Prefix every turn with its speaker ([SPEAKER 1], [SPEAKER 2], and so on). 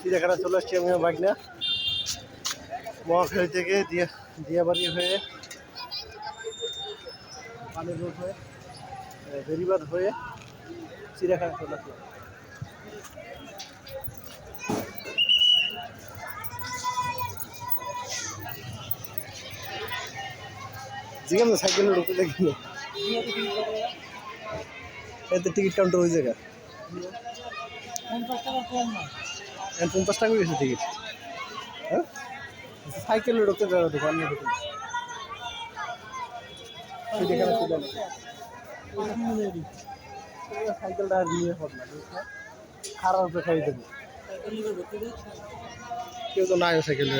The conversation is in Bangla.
[SPEAKER 1] চিড়িয়াখানা চলে আসছি আমি বাইক না মহাখালী থেকে দিয়া দিয়াবাড়ি হয়ে, পানি রোড হয়ে বেরিবাদ হয়ে চিড়িয়াখানা চলে আসলাম। জিজ্ঞাসা সাইকেলে ঢুকতে দেখি এতে টিকিট কাউন্টার ওই জায়গা। এখন পঞ্চাশ টাকা গেছে। টিকিট হ্যাঁ? সাইকেলে ঢুকতে যাবে দোকান নিয়ে ঢুকতে। সাইকেলটা আর নিয়ে হবে না খারাপ খাই দেবো। কেউ তো নাই সাইকেল।